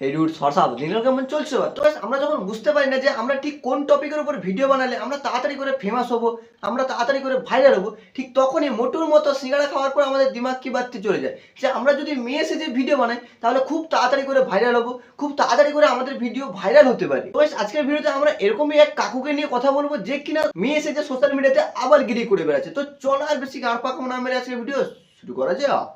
সরসাব কেমন চলছে তো আমরা যখন বুঝতে পারি না যে আমরা ঠিক কোন টপিকের উপর ভিডিও বানালে আমরা তাড়াতাড়ি করে ফেমাস হব আমরা তাড়াতাড়ি করে ভাইরাল হব ঠিক তখনই মোটুর মতো সিঙ্গাড়া খাওয়ার পর আমাদের দিমাগ কি বাড়তে চলে যায় যে আমরা যদি মেয়ে সেজে ভিডিও বানাই তাহলে খুব তাড়াতাড়ি করে ভাইরাল হব খুব তাড়াতাড়ি করে আমাদের ভিডিও ভাইরাল হতে পারে তো আজকের ভিডিওতে আমরা এরকমই এক কাকুকে নিয়ে কথা বলব যে কিনা মেয়ে সেজে সোশ্যাল মিডিয়াতে আবার গিরি করে বেড়াচ্ছে তো চল আর বেশি গাঁড় পাকাম না মেরে আজকের ভিডিও শুরু করা যাক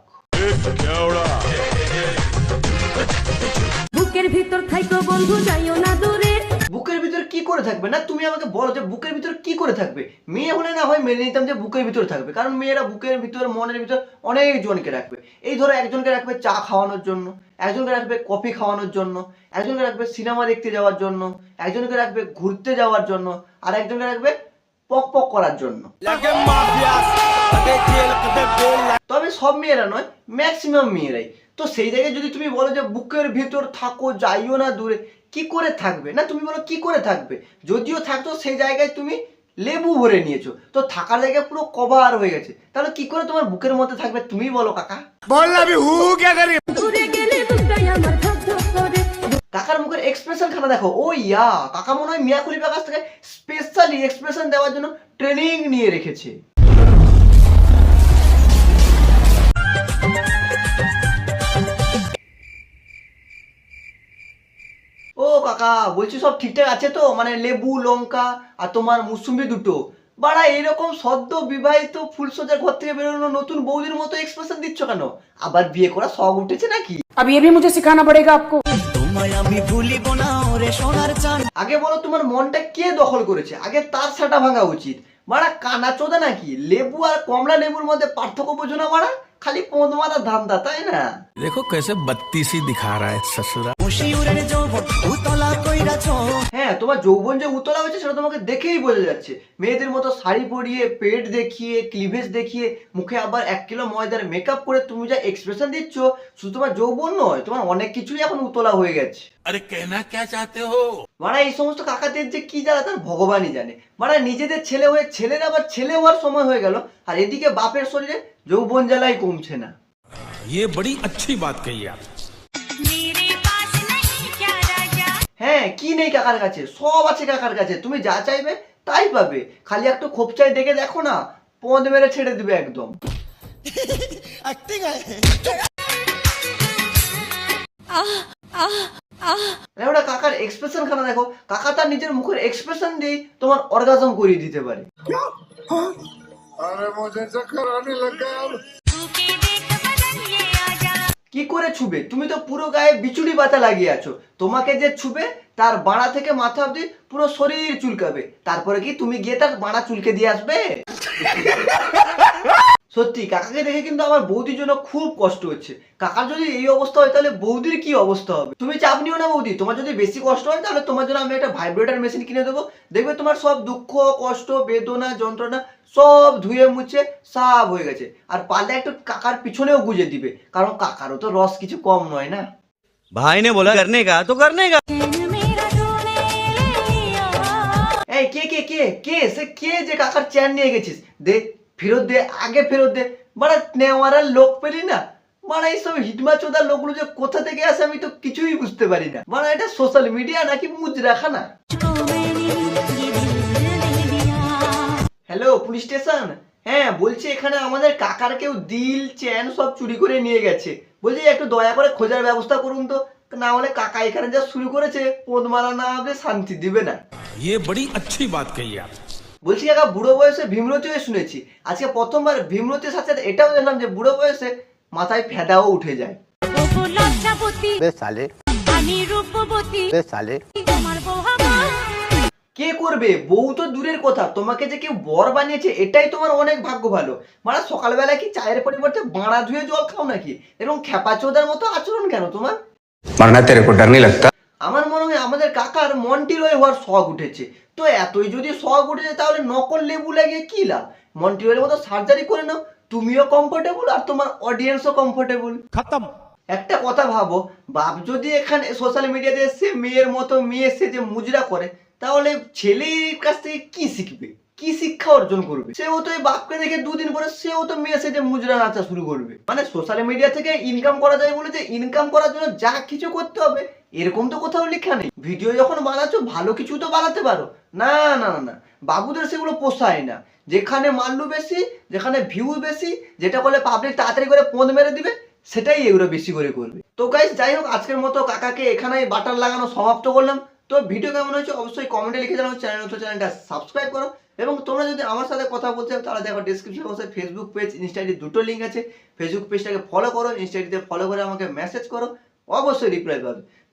বুকের ভিতর থাইকো বন্ধু যাইও না দূরে। বুকের ভিতর কি করে থাকবে? না তুমি আমাকে বলো যে বুকের ভিতর কি করে থাকবে? মেয়ে হলে না হয় মেনে নিতাম যে বুকের ভিতর থাকবে কারণ মেয়েরা বুকের ভিতর মনের ভিতর অনেক জনকে রাখবে। এই ধরো একজনকে রাখবে চা খাওয়ানোর জন্য একজনকে রাখবে কফি খাওয়ানোর জন্য একজনকে রাখবে সিনেমা দেখতে যাওয়ার জন্য একজনকে রাখবে ঘুরতে যাওয়ার জন্য আর একজনকে রাখবে পক পক করার জন্য। তবে সব মেয়েরা নয় ম্যাক্সিমাম মেয়েরাই। তো সেই জায়গায় যদি তুমি বলো যে বুকের ভিতর থাকো যাইও না দূরে কি করে থাকবে? না তুমি বলো কি করে থাকবে? যদিও থাকতো সেই জায়গায় তুমি লেবু ভরে নিয়েছো। তো থাকার জায়গায় পুরো কভার হয়ে গেছে। তাহলে কি করে তোমার বুকের মধ্যে থাকবে? তুমি বলো কাকা। কাকার মুখের এক্সপ্রেশন খানা দেখো। ও ইয়া কাকা মনে হয় মিয়া খলিফার কাছ থেকে স্পেশালি এক্সপ্রেশন দেওয়ার জন্য ট্রেনিং নিয়ে রেখেছে। বলছি সব ঠিকঠাক আছে তো মানে লেবু লঙ্কা আর তোমার মুসুম্বি দুটো বাড়া এরকম সদ্য বিবাহিত ফুলসজ্জার ঘর থেকে বেরোনো নতুন বৌদির মতো এক্সপ্রেশন দিচ্ছ কেন আবার বিয়ে করা শখ উঠেছে নাকি अब ये भी मुझे सिखाना पड़ेगा आपको আগে বলো তোমার মনটা কে দখল করেছে আগে তার সাটা ভাঙা উচিত মারা কানা চোদা নাকি লেবু আর কমলা লেবুর মধ্যে পার্থক্য বোঝো না মারা খালি পোঁদমারা ধান্দা তাই না দেখো কেসে বত্তিসি দিখা রা শ্বশুরা হ্যাঁ তোমার যৌবন যে উতলা হয়েছে সেটা তোমাকে দেখেই বোঝা যাচ্ছে। মেয়েদের মতো শাড়ি পরিয়ে পেট দেখিয়ে ক্লিভেজ দেখিয়ে মুখে আবার এক কিলো ময়দার মেকআপ করে তুমি যা এক্সপ্রেশন দিচ্ছ শুধু তোমার যৌবন নয় তোমার অনেক কিছুই এখন উতলা হয়ে গেছে। अरे कहना क्या चाहते हो মারা এই সমস্ত কাকাদের যে কি জ্বালা তার ভগবানই জানে মারা নিজেদের ছেলে হয়ে ছেলের আবার ছেলে হওয়ার সময় হয়ে গেল আর এদিকে বাপের শরীরে যৌবন জ্বালাই কমছে না ये बड़ी अच्छी बात कही आप হ্যাঁ কি নেই কাকার কাছে সব আছে কাকার কাছে তুমি যা চাইবে তাই পাবে খালি একটু খোপচাই দেখে দেখো না পদ মেরে ছেড়ে দিবে একদম ওটা কাকার এক্সপ্রেশন খানা দেখো। কাকা তার নিজের মুখের এক্সপ্রেশন দিয়ে তোমার অর্গাজম করিয়ে দিতে পারে। কি করে ছুবে? তুমি তো পুরো গায়ে বিচুড়ি বাতা লাগিয়ে আছো। তোমাকে যে ছুবে তার বাড়া থেকে মাথা অব্দি পুরো শরীর চুলকাবে। তারপরে কি তুমি গিয়ে তার বাড়া চুলকে দিয়ে আসবে? সত্যি কাকাকে দেখে কিন্তু আমার বৌদির জন্য খুব কষ্ট হচ্ছে। কাকার যদি এই অবস্থা হয় তাহলে বৌদির কি অবস্থা হবে? তুমি চাপ নিও না বৌদি তোমার যদি বেশি কষ্ট হয় তাহলে তোমার জন্য আমি একটা ভাইব্রেটার মেশিন কিনে দেবো। দেখবে তোমার সব দুঃখ কষ্ট বেদনা যন্ত্রণা সব ধুয়ে মুছে সাফ হয়ে গেছে। আর পারলে একটু কাকার পিছনেও গুজে দিবে। কারণ কাকারও তো রস কিছু কম নয় না? ভাই নে বলা করনে কা তো করনে কা এই কে কে কে কে? সে কে যে কাকার চেয়ার নিয়ে গেছিস? দেখ ফেরত দে আগে ফেরত দে বাড়া নেওয়ার লোক পেলি না বাড়া এইসব হিটমা চোদার লোকগুলো যে কোথা থেকে আসে আমি তো কিছুই বুঝতে পারি না বাড়া এটা সোশ্যাল মিডিয়া নাকি মুজরা খানা হ্যালো পুলিশ স্টেশন হ্যাঁ বলছি এখানে আমাদের কাকার কেউ দিল চেন সব চুরি করে নিয়ে গেছে বলছি একটু দয়া করে খোঁজার ব্যবস্থা করুন তো না হলে কাকা এখানে যা শুরু করেছে পোদ মারা না হবে শান্তি দিবে না ये बड़ी अच्छी बात कही आप বলছি কাকা বুড়ো বয়সে ভীমরতিও শুনেছি। আজকে প্রথমবার ভীমরতির সাথে সাথে এটাও দেখলাম যে বুড়ো বয়সে মাথায় ফেদাও উঠে যায়। কে করবে? বউ তো দূরের কথা তোমাকে যে কেউ বর বানিয়েছে এটাই তোমার অনেক ভাগ্য ভালো। মানে সকালবেলা কি চায়ের পরিবর্তে বাঁড়া ধুয়ে জল খাও নাকি? এবং খেপা চোদার মতো আচরণ কেন তোমার? মারনা তেরে কোটার নেই লাগতা। আমার মনে হয় আমাদের কাকার মন্টিরয় হওয়ার শখ উঠেছে। তো এতই যদি শখ উঠেছে তাহলে নকল লেবু লাগিয়ে কী লাভ? মন্টিরয়ের মতো সার্জারি করে নাও তুমিও কমফোর্টেবল আর তোমার অডিয়েন্সও কমফোর্টেবল খতম। একটা কথা ভাবো বাপ যদি এখানে সোশ্যাল মিডিয়াতে এসে মেয়ের মতো মেয়ে এসে যে মুজরা করে তাহলে ছেলের কাছ থেকে কি শিখবে? কি শিক্ষা অর্জন করবে? সেও তো এই বাপকে দেখে দুদিন পরে সেও তো মেয়ে এসে যে মুজরা নাচা শুরু করবে। মানে সোশ্যাল মিডিয়া থেকে ইনকাম করা যায় বলে যে ইনকাম করার জন্য যা কিছু করতে হবে এরকম তো কোথাও লেখা নেই। ভিডিও যখন বানাচ্ছ, ভালো কিছু তো বানাতে পারো। না না না না। বাবুদের সেগুলো পোষায় না। যেখানে মাল্লু বেশি, যেখানে ভিউ বেশি, যেটা করলে পাবলিক তাড়াতাড়ি করে পোঁদ মেরে দিবে, সেটাই এগুলো বেশি করে করবে। তো গাইস যাই হোক, আজকের মতো কাকাকে এখানেই বাটার লাগানো সমাপ্ত করলাম। তো ভিডিও কেমন হয়েছে অবশ্যই কমেন্টে লিখে জানাও চ্যানেল নতুন চ্যানেলটা সাবস্ক্রাইব করো। এবং তোমরা যদি আমার সাথে কথা বলতে চাও, তাহলে দেখো ডিসক্রিপশনে অবশ্যই ফেসবুক পেজ ইনস্টাগ্রামে দুটো লিঙ্ক আছে। ফেসবুক পেজটাকে ফলো করো ইনস্টাগ্রামে ফলো করে আমাকে মেসেজ করো। অবশ্যই রিপ্লাই পাবে।